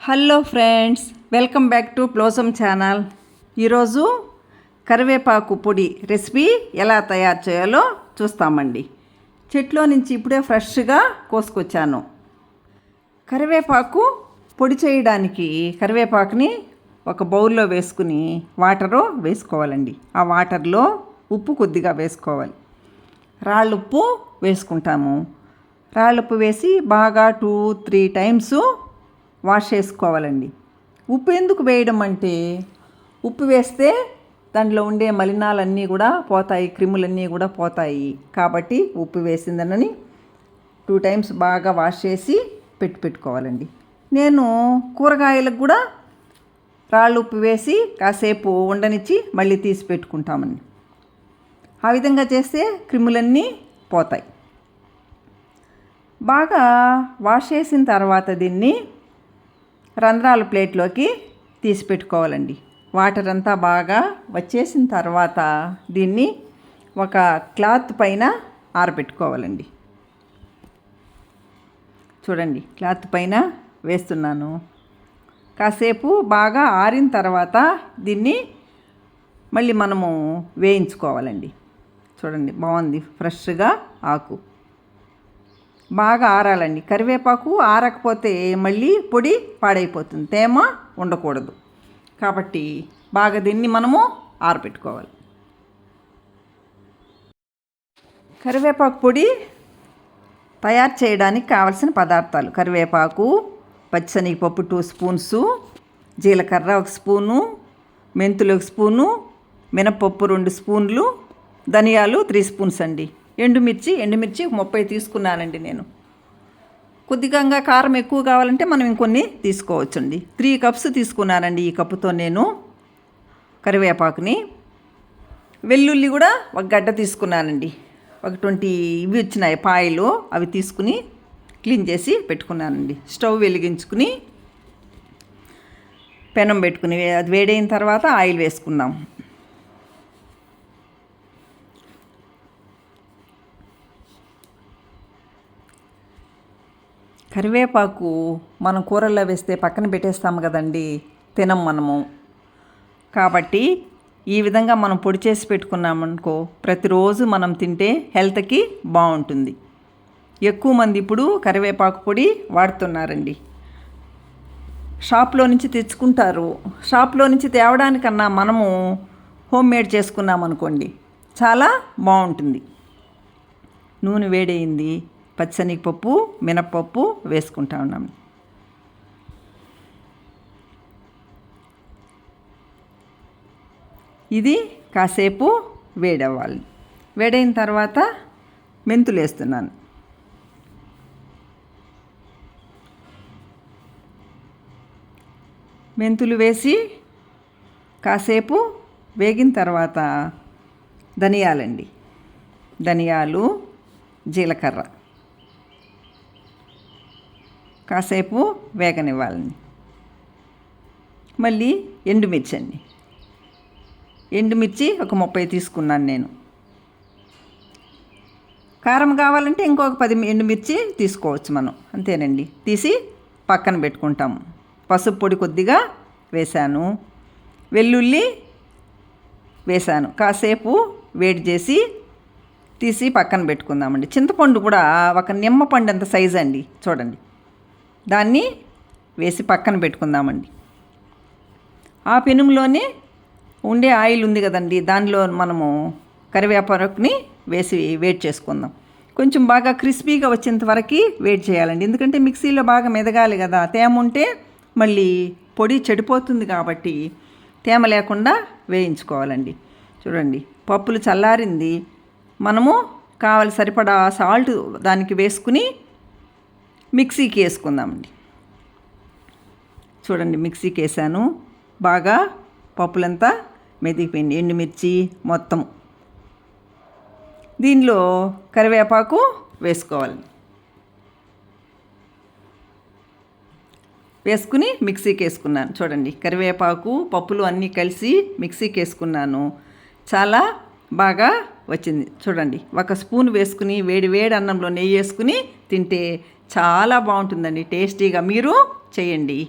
Hello friends welcome back to blossom channel. ఈరోజు కరివేపాకు పొడి రెసిపీ ఎలా తయారు చేయాలో చూస్తామండి. చెట్లో నుంచి ఇప్పుడే ఫ్రెష్గా కోసుకొచ్చాను. కరివేపాకు పొడి చేయడానికి కరివేపాకుని ఒక బౌల్లో వేసుకుని వాటరు వేసుకోవాలండి. ఆ వాటర్లో ఉప్పు కొద్దిగా వేసుకోవాలి. రాళ్ళుప్పు వేసుకుంటాము. రాళ్ళుప్పు వేసి బాగా టూ త్రీ టైమ్స్ వాష్ చేసుకోవాలండి. ఉప్పు ఎందుకు వేయడం అంటే ఉప్పు వేస్తే దాంట్లో ఉండే మలినాలన్నీ కూడా పోతాయి క్రిములన్నీ కూడా పోతాయి. కాబట్టి ఉప్పు వేసిందనని టూ టైమ్స్ బాగా వాష్ చేసి పెట్టి పెట్టుకోవాలండి. నేను కూరగాయలకు కూడా రాళ్ళు ఉప్పు వేసి కాసేపు ఉండనిచ్చి మళ్ళీ తీసి పెట్టుకుంటామండి. ఆ విధంగా చేస్తే క్రిములన్నీ పోతాయి. బాగా వాష్ చేసిన తర్వాత దీన్ని రంధ్రాల ప్లేట్లోకి తీసి పెట్టుకోవాలండి వాటర్ అంతా బాగా వచ్చేసిన తర్వాత దీన్ని ఒక క్లాత్ పైన ఆరబెట్టుకోవాలండి. చూడండి క్లాత్ పైన వేస్తున్నాను. కాసేపు బాగా ఆరిన తర్వాత దీన్ని మళ్ళీ మనము వేయించుకోవాలండి. చూడండి బాగుంది ఫ్రెష్గా ఆకు. బాగా ఆరాలండి. కరివేపాకు ఆరకపోతే మళ్ళీ పొడి పాడైపోతుంది. తేమ ఉండకూడదు. కాబట్టి బాగా దీన్ని మనము ఆరబెట్టుకోవాలి. కరివేపాకు పొడి తయారు చేయడానికి కావలసిన పదార్థాలు కరివేపాకు పచ్చిశనగపప్పు టూ స్పూన్స్ జీలకర్ర ఒక స్పూను మెంతులు ఒక స్పూను మినపప్పు రెండు స్పూన్లు ధనియాలు త్రీ స్పూన్స్ అండి. ఎండుమిర్చి ఎండుమిర్చి ముప్పై తీసుకున్నానండి నేను. కొద్దిగా కారం ఎక్కువ కావాలంటే మనం ఇంకొన్ని తీసుకోవచ్చండి. త్రీ కప్స్ తీసుకున్నానండి ఈ కప్పుతో నేను కరివేపాకుని. వెల్లుల్లి కూడా ఒక గడ్డ తీసుకున్నానండి. ఒక ట్వంటీ ఇవి వచ్చినాయి పాయలు అవి తీసుకుని క్లీన్ చేసి పెట్టుకున్నానండి. స్టవ్ వెలిగించుకుని పెనం పెట్టుకుని అది వేడైన తర్వాత ఆయిల్ వేసుకుందాం. కరివేపాకు మనం కూరల్లో వేస్తే పక్కన పెట్టేస్తాము కదండి తినం మనము. కాబట్టి ఈ విధంగా మనం పొడి చేసి పెట్టుకున్నామనుకో ప్రతిరోజు మనం తింటే హెల్త్కి బాగుంటుంది. ఎక్కువ మంది ఇప్పుడు కరివేపాకు పొడి వాడుతున్నారండి. షాప్లో నుంచి తెచ్చుకుంటారు. షాప్లో నుంచి తేవడానికన్నా మనము హోమ్ మేడ్ చేసుకున్నామనుకోండి చాలా బాగుంటుంది. నూనె వేడైంది పచ్చనిపప్పు మినప్పప్పు వేసుకుంటా ఉన్నాం. ఇది కాసేపు వేడవ్వాలి. వేడైన తర్వాత మెంతులు వేస్తున్నాను మెంతులు వేసి కాసేపు వేగిన తర్వాత ధనియాలండి. ధనియాలు జీలకర్ర. కాసేపు వేగనివ్వాలని మళ్ళీ ఎండుమిర్చి అండి ఎండుమిర్చి ఒక ముప్పై తీసుకున్నాను నేను. కారం కావాలంటే ఇంకొక పది ఎండుమిర్చి తీసుకోవచ్చు మనం. అంతేనండి. తీసి పక్కన పెట్టుకుంటాము పసుపు పొడి కొద్దిగా వేశాను. వెల్లుల్లి వేశాను. కాసేపు వేడి చేసి తీసి పక్కన పెట్టుకుందామండి. చింతపండు కూడా ఒక నిమ్మపండు అంత సైజ్ అండి. చూడండి. దాన్ని వేసి పక్కన పెట్టుకుందామండి. ఆ పెనుములోనే ఉండే ఆయిల్ ఉంది కదండి దానిలో మనము కరివేపాకుని వేసి వేడి చేసుకుందాం. కొంచెం బాగా క్రిస్పీగా వచ్చేంత వరకు వేడి చేయాలండి. ఎందుకంటే మిక్సీలో బాగా మెదగాలి కదా తేమ ఉంటే మళ్ళీ పొడి చెడిపోతుంది కాబట్టి తేమ లేకుండా వేయించుకోవాలండి. చూడండి పప్పులు చల్లారింది. మనము కావాలి సరిపడా సాల్ట్ దానికి వేసుకుని మిక్సీకి వేసుకుందామండి. చూడండి మిక్సీకి వేసాను. బాగా పప్పులంతా మెదిగిపోయింది. ఎండుమిర్చి మొత్తం. దీనిలో కరివేపాకు వేసుకోవాలి. వేసుకుని మిక్సీకి వేసుకున్నాను. చూడండి కరివేపాకు పప్పులు అన్నీ కలిసి మిక్సీకి వేసుకున్నాను. చాలా బాగా వచ్చింది. చూడండి ఒక స్పూన్ వేసుకుని వేడి వేడి అన్నంలో నెయ్యి వేసుకుని తింటే చాలా బాగుంటుందండి టేస్టీగా. మీరు చేయండి.